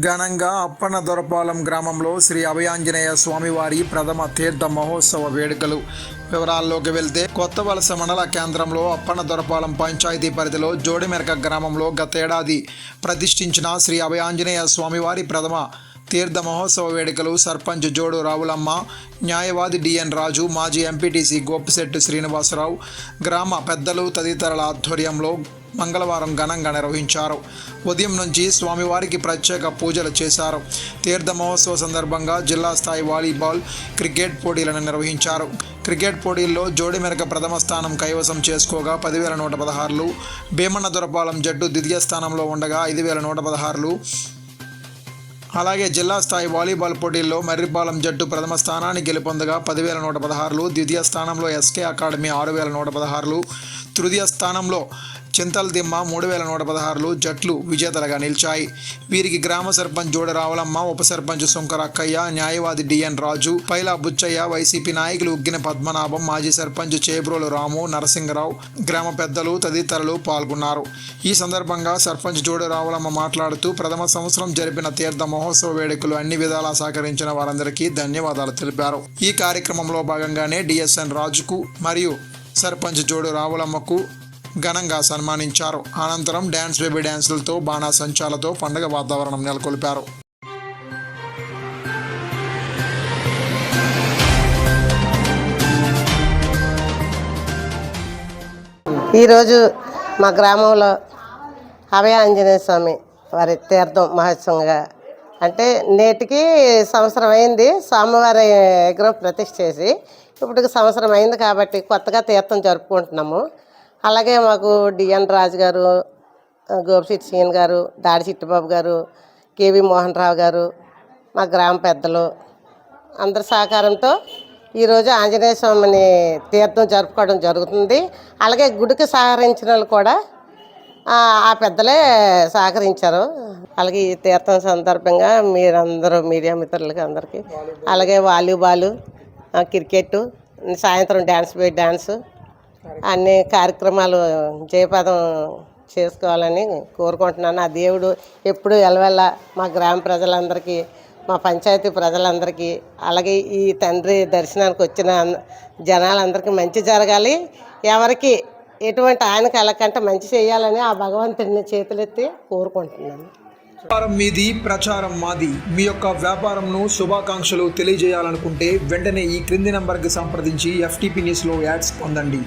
ఘనంగా అప్పన్న దొరపాలెం గ్రామంలో శ్రీ అభయాంజనేయ స్వామివారి ప్రథమ తీర్థ మహోత్సవ వేడుకలు. వివరాల్లోకి వెళ్తే కొత్త వలస మండల కేంద్రంలో అప్పన్న దొరపాలెం పంచాయతీ పరిధిలో జోడిమెరక గ్రామంలో గతేడాది ప్రతిష్ఠించిన శ్రీ అభయాంజనేయ స్వామివారి ప్రథమ తీర్థ మహోత్సవ వేడుకలు సర్పంచ్ జోడు రావులమ్మ న్యాయవాది డిఎన్ రాజు మాజీ ఎంపీటీసీ గోపిశెట్టి శ్రీనివాసరావు గ్రామ పెద్దలు తదితరుల ఆధ్వర్యంలో మంగళవారం ఘనంగా నిర్వహించారు. ఉదయం నుంచి స్వామివారికి ప్రత్యేక పూజలు చేశారు. తీర్థ మహోత్సవ సందర్భంగా జిల్లా స్థాయి వాలీబాల్ క్రికెట్ పోటీలను నిర్వహించారు. క్రికెట్ పోటీల్లో జోడి మెరక ప్రథమ స్థానం కైవసం చేసుకోగా పదివేల నూట పదహారులు భీమన్న దొరపాలెం జట్టు ద్వితీయ స్థానంలో ఉండగా ఐదు వేల నూట పదహారులు అలాగే జిల్లా స్థాయి వాలీబాల్ పోటీల్లో మర్రిపాలెం జట్టు ప్రథమ స్థానాన్ని గెలుపొందగా పదివేల నూట పదహారులు ద్వితీయ స్థానంలో ఎస్కే అకాడమీ ఆరు వేల నూట పదహారులు తృతీయ స్థానంలో చింతల దిమ్మ మూడు వేల నూట పదహారులు జట్లు విజేతలుగా నిలిచాయి. వీరికి గ్రామ సర్పంచ్ జోడ రావులమ్మ ఉప సర్పంచ్ సుంకరక్కయ్య న్యాయవాది డిఎన్ రాజు పైలా బుచ్చయ్య వైసీపీ నాయకులు ఉగ్గిన పద్మనాభం మాజీ సర్పంచ్ చేబ్రోలు రాము నరసింగరావు గ్రామ పెద్దలు తదితరులు పాల్గొన్నారు. ఈ సందర్భంగా సర్పంచ్ జోడ రావులమ్మ మాట్లాడుతూ ప్రథమ సంవత్సరం జరిపిన తీర్థ మహోత్సవ వేడుకలు అన్ని విధాలా సహకరించిన వారందరికీ ధన్యవాదాలు తెలిపారు. ఈ కార్యక్రమంలో భాగంగానే డిఎస్ఎన్ రాజుకు మరియు సర్పంచ్ జోడు రావులమ్మకు ఘనంగా సన్మానించారు. అనంతరం డ్యాన్స్ బేబీ డ్యాన్సులతో బాణాసంచాలతో పండుగ వాతావరణం నెలకొల్పారు. ఈరోజు మా గ్రామంలో అభయ ఆంజనేయ స్వామి వారి తీర్థం మహోత్సవంగా అంటే నేటికి సంవత్సరం అయింది. స్వామివారి విగ్రహం ప్రతిష్ఠ చేసి ఇప్పటికి సంవత్సరం అయింది కాబట్టి కొత్తగా తీర్థం జరుపుకుంటున్నాము. అలాగే మాకు డిఎన్ రాజు గారు గోపిశెట్టి సీన్ గారు దాడి చిట్టుబాబు గారు కేవీ మోహన్ రావు గారు మా గ్రామ పెద్దలు అందరి సహకారంతో ఈరోజు ఆంజనేయ స్వామిని తీర్థం జరుపుకోవడం జరుగుతుంది. అలాగే గుడికి సహకరించిన వాళ్ళు కూడా ఆ పెద్దలే సహకరించారు. అలాగే ఈ తీర్థం సందర్భంగా మీరందరూ మీడియా మిత్రులకి అందరికీ అలాగే వాలీబాల్ క్రికెట్ సాయంత్రం డ్యాన్స్ బై డ్యాన్స్ అన్ని కార్యక్రమాలు జయపదం చేసుకోవాలని కోరుకుంటున్నాను. ఆ దేవుడు ఎప్పుడు ఎలవెల్ల మా గ్రామ ప్రజలందరికీ మా పంచాయతీ ప్రజలందరికీ అలాగే ఈ తండ్రి దర్శనానికి వచ్చిన జనాలందరికీ మంచి జరగాలి. ఎవరికి ఎటువంటి ఆయన కలకంటే మంచి చేయాలని ఆ భగవంతుడిని చేతులెత్తి కోరుకుంటున్నాను. వ్యాపారం మీది ప్రచారం మాది. మీ యొక్క వ్యాపారంను శుభాకాంక్షలు తెలియజేయాలనుకుంటే వెంటనే ఈ క్రింది నంబర్కి సంప్రదించి ఎఫ్టీపీ న్యూస్లో యాడ్స్ పొందండి.